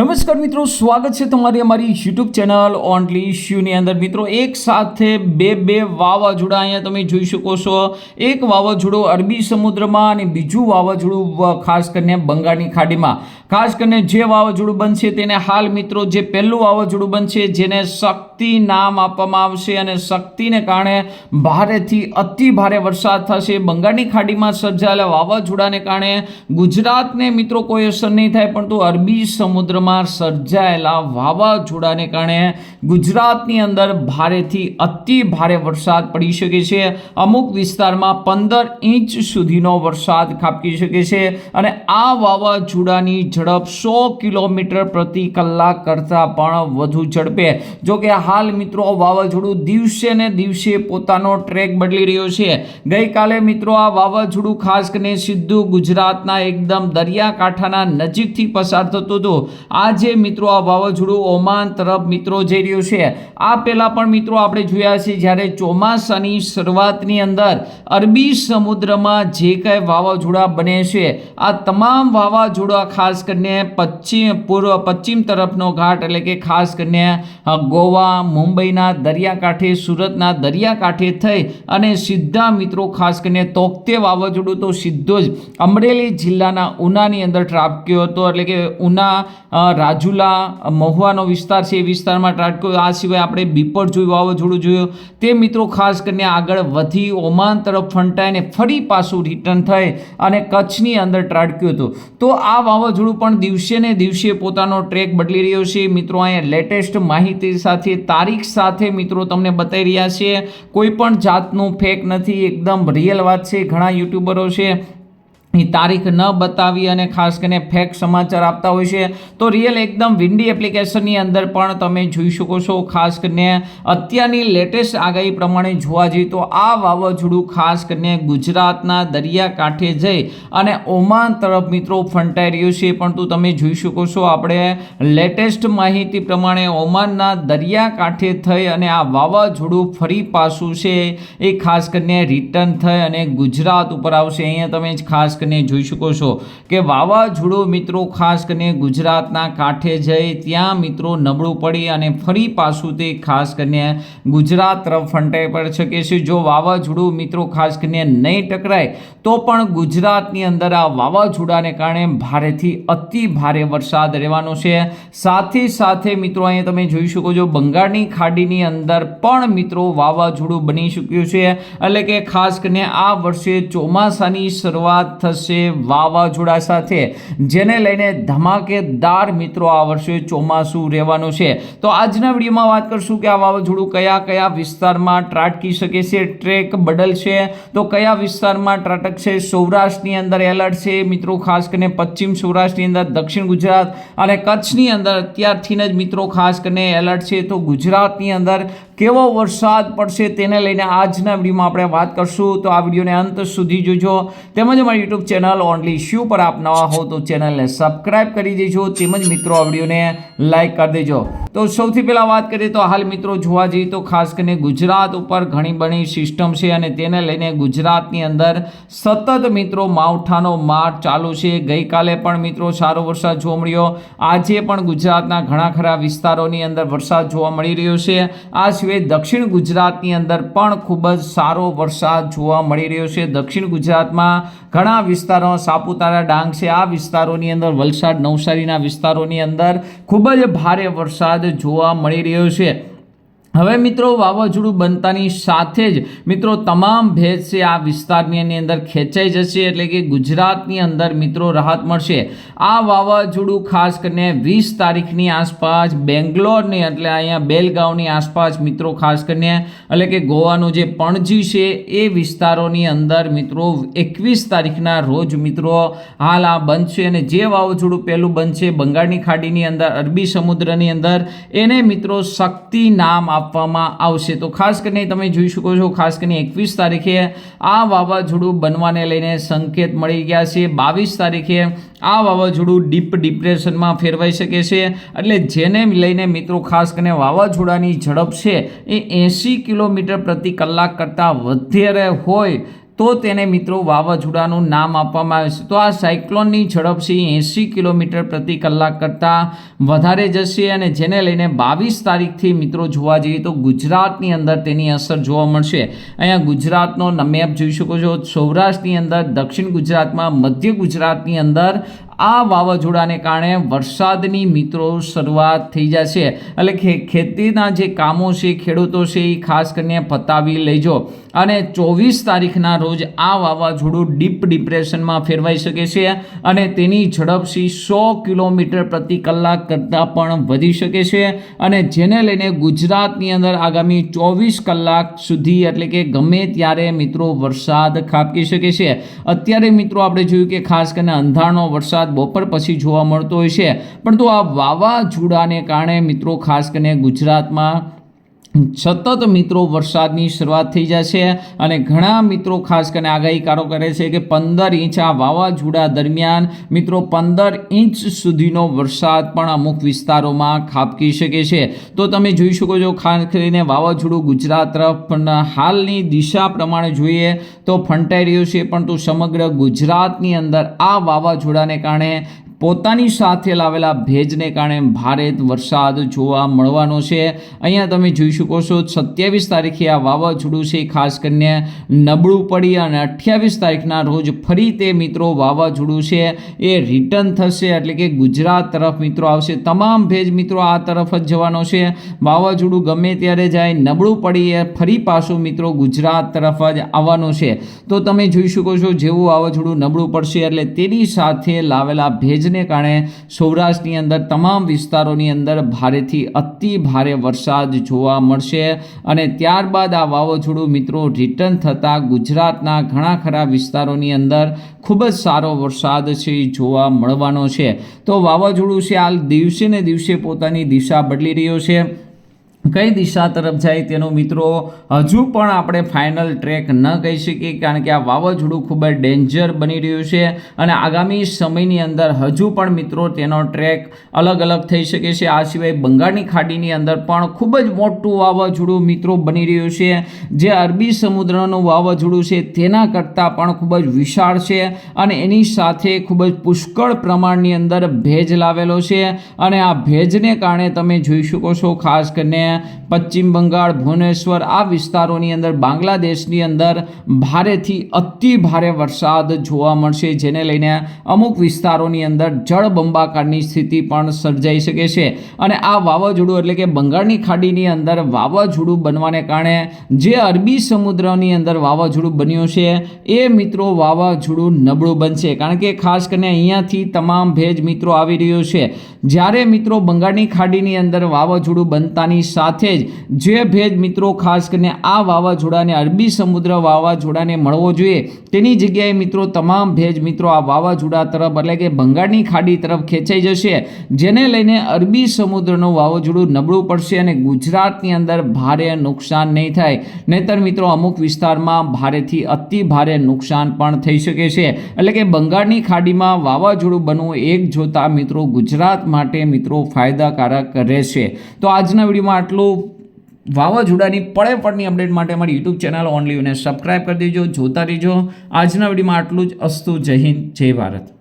નમસ્કાર મિત્રો, સ્વાગત છે તમારી અમારી યુટ્યુબ ચેનલ ઓનલી શ્યુની અંદર. મિત્રો, એક સાથે બે બે વાવાઝોડા અહીંયા તમે જોઈ શકો છો. એક વાવાઝોડું અરબી સમુદ્રમાં અને બીજું વાવાઝોડું ખાસ કરીને બંગાળની ખાડીમાં. ખાસ કરીને જે વાવાઝોડું બનશે તેને હાલ મિત્રો જે પહેલું વાવાઝોડું બનશે જેને શક્તિ નામ આપવામાં આવશે અને શક્તિને કારણે ભારેથી અતિ ભારે વરસાદ થશે. બંગાળની ખાડીમાં સર્જાયેલા વાવાઝોડાને કારણે ગુજરાતને મિત્રો કોઈ અસર નહીં થાય, પરંતુ અરબી સમુદ્રમાં સર્જાયેલા વાવાઝોડાને કારણે ગુજરાતની અંદર ભારેથી અતિ ભારે વરસાદ પડી શકે છે. અમુક વિસ્તારમાં પંદર ઇંચ સુધીનો વરસાદ ખાબકી શકે છે અને આ વાવાઝોડાની ઝડપ સો કિલોમીટર પ્રતિ કલાક કરતાં પણ વધુ ઝડપે. જો કે હાલ મિત્રો વાવાઝોડું દિવસે ને દિવસે પોતાનો ટ્રેક બદલી રહ્યો છે. ગઈકાલે મિત્રો આ વાવાઝોડું ખાસ કરીને સીધું ગુજરાતના એકદમ દરિયાકાંઠાના નજીકથી પસાર થતું હતું. આજે મિત્રો આ વાવાઝોડું ઓમાન તરફ મિત્રો જઈ રહ્યું છે. આ પહેલાં પણ મિત્રો આપણે જોયા છે જ્યારે ચોમાસાની શરૂઆતની અંદર અરબી સમુદ્રમાં જે કંઈ વાવાઝોડા બને છે, આ તમામ વાવાઝોડા ખાસ કરીને પશ્ચિમ, પૂર્વ પશ્ચિમ તરફનો ઘાટ એટલે કે ખાસ કરીને ગોવા, મુંબઈના દરિયાકાંઠે, સુરતના દરિયાકાંઠે થઈ અને સીધા મિત્રો ખાસ કરીને તોકતે વાવાઝોડું તો સીધો જ અમરેલી જિલ્લાના ઉનાની અંદર ટ્રાપક્યો હતો. એટલે કે ઉના રાજુલા મહુવાનો વિસ્તાર છે એ વિસ્તારમાં ત્રાટક્યો આ સિવાય આપણે બીપર જોયું વાવાઝોડું જોયું. તે મિત્રો ખાસ કરીને આગળ વધી ઓમાન તરફ ફંટાઈને ફરી પાછું રિટર્ન થઈ અને કચ્છની અંદર ત્રાટક્યું હતું. તો આ વાવાઝોડું પણ દિવસે ને દિવસે પોતાનો ટ્રેક બદલી રહ્યો છે. મિત્રો, અહીંયા લેટેસ્ટ માહિતી સાથે, તારીખ સાથે મિત્રો તમને બતાવી રહ્યા છે. કોઈ પણ જાતનું ફેક નથી. એકદમ રિયલ વાત છે. ઘણા યુટ્યુબરો છે. તારીખ ન બતાવી અને ખાસ કરીને ફેક સમાચાર આપતા હોય છે, તો રિયલ એકદમ વિન્ડી એપ્લિકેશનની અંદર પણ તમે જોઈ શકો છો. ખાસ કરીને અત્યારની લેટેસ્ટ આગાહી પ્રમાણે જોવા જઈએ તો આ વાવાઝોડું ખાસ કરીને ગુજરાતના દરિયાકાંઠે જઈ અને ઓમાન તરફ મિત્રો ફંટાઈ રહ્યું છે. પરંતુ તમે જોઈ શકો છો આપણે લેટેસ્ટ માહિતી પ્રમાણે ઓમાનના દરિયાકાંઠે થઈ અને આ વાવાઝોડું ફરી પાછું છે. એ ખાસ કરીને રિટર્ન થઈ અને ગુજરાત ઉપર આવશે. અહીંયા તમે જ ખાસ કરીને જોઈ શકો છો કે વાવાઝોડું મિત્રો, ખાસ કરીને ગુજરાતના કાંઠે જઈ ત્યાં મિત્રો નબળું પડી અને ફરી પાછું તે ખાસ કરીને ગુજરાત તરફ ફંટાઈ પડી શકે છે. જો વાવાઝોડું મિત્રો, ખાસ કરીને નહીં ટકરાય, તો પણ ગુજરાતની અંદર આ વાવાઝોડાને કારણે ભારેથી અતિ ભારે વરસાદ રહેવાનો છે. સાથે સાથે મિત્રો, અહીંયા તમે જોઈ શકો છો બંગાળની ખાડીની અંદર પણ મિત્રો વાવાઝોડું બની ચૂક્યું છે. એટલે કે ખાસ કરીને આ વર્ષે ચોમાસાની શરૂઆત થશે વાવાઝોડા સાથે, જેને લઈને ધમાકેદાર મિત્રો આ વર્ષે ચોમાસું રહેવાનું છે. તો આજના વિડીયોમાં વાત કરશું કે આ વાવાઝોડું કયા કયા વિસ્તારમાં ત્રાટકી શકે છે, ટ્રેક બદલશે તો કયા વિસ્તારમાં ત્રાટકશે સૌરાષ્ટ્રની અંદર એલર્ટ છે મિત્રો, ખાસ કરીને પશ્ચિમ સૌરાષ્ટ્રની અંદર, દક્ષિણ ગુજરાત અને કચ્છની અંદર અત્યારથી જ મિત્રો ખાસ કરીને એલર્ટ છે. તો ગુજરાતની અંદર કેવો વરસાદ પડશે તેને લઈને આજના વિડીયોમાં આપણે વાત કરશું. તો આ વિડીયોને અંત સુધી જોજો. તેમજ અમારી યુટ્યુબ ચેનલ ઓનલી શ્યુ પર આપ નવા હો તો ચેનલને સબસ્ક્રાઇબ કરી દેજો. તેમજ મિત્રો, આ વિડીયોને લાઇક કરી દેજો. તો સૌથી પહેલાં વાત કરીએ તો હાલ મિત્રો જોવા જઈએ તો ખાસ કરીને ગુજરાત ઉપર ઘણી બની સિસ્ટમ છે અને તેને લઈને ગુજરાતની અંદર સતત મિત્રો માવઠાનો માર ચાલુ છે. ગઈકાલે પણ મિત્રો સારો વરસાદ જોવા મળ્યો. આજે પણ ગુજરાતના ઘણા ખરા વિસ્તારોની અંદર વરસાદ જોવા મળી રહ્યો છે. આ સિવાય દક્ષિણ ગુજરાતની અંદર પણ ખૂબ જ સારો વરસાદ જોવા મળી રહ્યો છે. દક્ષિણ ગુજરાતમાં ઘણા વિસ્તારો સાપુતારા ડાંગ છે આ વિસ્તારોની અંદર, વલસાડ, નવસારીના વિસ્તારોની અંદર ખૂબ જ ભારે વરસાદ જોવા મળી રહ્યો છે. હવે મિત્રો વાવાઝોડું બનતાની સાથે જ મિત્રો તમામ ભેજ છે આ વિસ્તારની અંદર ખેંચાઈ જશે એટલે કે ગુજરાતની અંદર મિત્રો રાહત મળશે. આ વાવાઝોડું ખાસ કરીને વીસ તારીખની આસપાસ બેંગ્લોરની એટલે અહીંયા બેલગાંવની આસપાસ મિત્રો ખાસ કરીને એટલે કે ગોવાનું જે પણજી છે એ વિસ્તારોની અંદર મિત્રો એકવીસ તારીખના રોજ મિત્રો હાલ આ બનશે અને જે વાવાઝોડું પહેલું બનશે બંગાળની ખાડીની અંદર અરબી સમુદ્રની અંદર એને મિત્રો શક્તિ નામ આપવામાં આવશે. તો ખાસ કરીને તમે જોઈ શકો છો, ખાસ કરીને એકવીસ તારીખે આ વાવાઝોડું બનવાને લઈને સંકેત મળી ગયા છે. બાવીસ તારીખે આ વાવાઝોડું ડીપ ડિપ્રેશનમાં ફેરવાઈ શકે છે. એટલે જેને લઈને મિત્રો ખાસ કરીને વાવાઝોડાની ઝડપ છે, એ એંસી કિલોમીટર પ્રતિ કલાક કરતાં વધારે હોય તો તેને મિત્રો વાવાઝોડાનું નામ આપવામાં આવે છે. તો આ સાયક્લોનની ઝડપ છે એંસી કિલોમીટર પ્રતિ કલાક કરતાં વધારે જશે અને જેને લઈને બાવીસ તારીખથી મિત્રો જોવા જઈએ તો ગુજરાતની અંદર તેની અસર જોવા મળશે. અહીંયા ગુજરાતનો મેપ જોઈ શકો છો, સૌરાષ્ટ્રની અંદર, દક્ષિણ ગુજરાતમાં, મધ્ય ગુજરાતની અંદર આ વાવાઝોડાને કારણે વરસાદની મિત્રો શરૂઆત થઈ જશે. એટલે ખે, ખેતીના જે કામો છે, ખેડૂતો છે, એ ખાસ કરીને પતાવી લેજો. અને ચોવીસ તારીખના રોજ આ વાવાઝોડું ડીપ ડિપ્રેશનમાં ફેરવાઈ શકે છે અને તેની ઝડપથી સો કિલોમીટર પ્રતિ કલાક કરતાં પણ વધી શકે છે. અને જેને લઈને ગુજરાતની અંદર આગામી ચોવીસ કલાક સુધી એટલે કે ગમે ત્યારે મિત્રો વરસાદ ખાબકી શકે છે. અત્યારે મિત્રો આપણે જોયું કે ખાસ કરીને અંધારનો વરસાદ બપોર પછી જોવા મળતો હોય છે. પરંતુ આ વાવાઝોડાને કારણે મિત્રો ખાસ કરીને ગુજરાતમાં સતત મિત્રો વરસાદની શરૂઆત થઈ જશે અને ઘણા મિત્રો ખાસ કરીને આગાહીકારો કરે છે કે પંદર ઇંચ આ વાવાઝોડા દરમિયાન મિત્રો પંદર ઇંચ સુધીનો વરસાદ પણ અમુક વિસ્તારોમાં ખાબકી શકે છે. તો તમે જોઈ શકો છો ખાસ કરીને વાવાઝોડું ગુજરાત તરફ પણ હાલની દિશા પ્રમાણે જોઈએ તો ફંટાઈ રહ્યું છે, પરંતુ સમગ્ર ગુજરાતની અંદર આ વાવાઝોડાને કારણે પોતાની સાથે લાવેલા ભેજને કારણે ભારે વરસાદ જોવા મળવાનો છે. અહીંયા તમે જોઈ શકો છો, સત્યાવીસ તારીખે આ વાવાઝોડું છે. ખાસ કરીને નબળું પડી અને અઠ્યાવીસ તારીખના રોજ ફરી તે મિત્રો વાવાઝોડું છે. એ રિટર્ન થશે એટલે કે ગુજરાત તરફ મિત્રો આવશે. તમામ ભેજ મિત્રો આ તરફ જ જવાનો છે. વાવાઝોડું ગમે ત્યારે જાય, નબળું પડી એ ફરી પાછું મિત્રો ગુજરાત તરફ જ આવવાનું છે. તો તમે જોઈ શકો છો, જેવું વાવાઝોડું નબળું પડશે એટલે તેની સાથે લાવેલા ભેજ ભેજને કારણે સૌરાષ્ટ્રની અંદર તમામ વિસ્તારોની અંદર ભારેથી અતિ ભારે વરસાદ જોવા મળશે અને ત્યારબાદ આ વાવાઝોડું મિત્રો રિટર્ન થતાં ગુજરાતના ઘણા ખરા વિસ્તારોની અંદર ખૂબ જ સારો વરસાદ છે જોવા મળવાનો છે. તો વાવાઝોડું છે હાલ દિવસે ને દિવસે પોતાની દિશા બદલી રહ્યો છે. કઈ દિશા તરફ જાય તેનો મિત્રો હજુ પણ આપણે ફાઇનલ ટ્રેક ન કહી શકીએ, કારણ કે આ વાવાઝોડું ખૂબ જ ડેન્જર બની રહ્યું છે અને આગામી સમયની અંદર હજુ પણ મિત્રો તેનો ટ્રેક અલગ અલગ થઈ શકે છે. આ સિવાય બંગાળની ખાડીની અંદર પણ ખૂબ જ મોટું વાવાઝોડું મિત્રો બની રહ્યું છે. જે અરબી સમુદ્રનું વાવાઝોડું છે તેના કરતાં પણ ખૂબ જ વિશાળ છે અને એની સાથે ખૂબ જ પુષ્કળ પ્રમાણની અંદર ભેજ લાવેલો છે અને આ ભેજને કારણે તમે જોઈ શકો છો ખાસ કરીને પશ્ચિમ બંગાળ, ભુવનેશ્વર આ વિસ્તારોની અંદર, બાંગ્લાદેશની અંદર ભારેથી અતિ ભારે વરસાદ જોવા મળશે, જેને લઈને અમુક વિસ્તારોની અંદર જળબંબાકારની સ્થિતિ પણ સર્જાઈ શકે છે. અને આ વાવાઝોડું એટલે કે બંગાળની ખાડીની અંદર વાવાઝોડું બનવાને કારણે જે અરબી સમુદ્રની અંદર વાવાઝોડું બન્યું છે, એ મિત્રો વાવાઝોડું નબળું બનશે. કારણ કે ખાસ કરીને અહીંયાથી તમામ ભેજ મિત્રો આવી રહ્યો છે. જ્યારે મિત્રો બંગાળની ખાડીની અંદર વાવાઝોડું બનતાની સાથે જ જે ભેજ મિત્રો ખાસ કરીને આ વાવાઝોડાને અરબી સમુદ્ર વાવાઝોડાને મળવો જોઈએ, તેની જગ્યાએ મિત્રો તમામ ભેજ મિત્રો આ વાવાઝોડા તરફ એટલે કે બંગાળની ખાડી તરફ ખેંચાઈ જશે, જેને લઈને અરબી સમુદ્રનું વાવાઝોડું નબળું પડશે અને ગુજરાતની અંદર ભારે નુકસાન નહીં થાય. નહીતર મિત્રો અમુક વિસ્તારમાં ભારેથી અતિ ભારે નુકસાન પણ થઈ શકે છે. એટલે કે બંગાળની ખાડીમાં વાવાઝોડું બનવું એક જોતા મિત્રો ગુજરાત માટે મિત્રો ફાયદાકારક રહેશે. તો આજના વિડીયોમાં આટલું વાવાઝોડાની પડે પડની અપડેટ માટે અમારી યુટ્યુબ ચેનલ ઓનલી સબસ્ક્રાઈબ કરી દેજો, જોતા રહેજો. આજના વિડીયોમાં આટલું જ. અસ્તુ, જય હિન્દ, જય ભારત.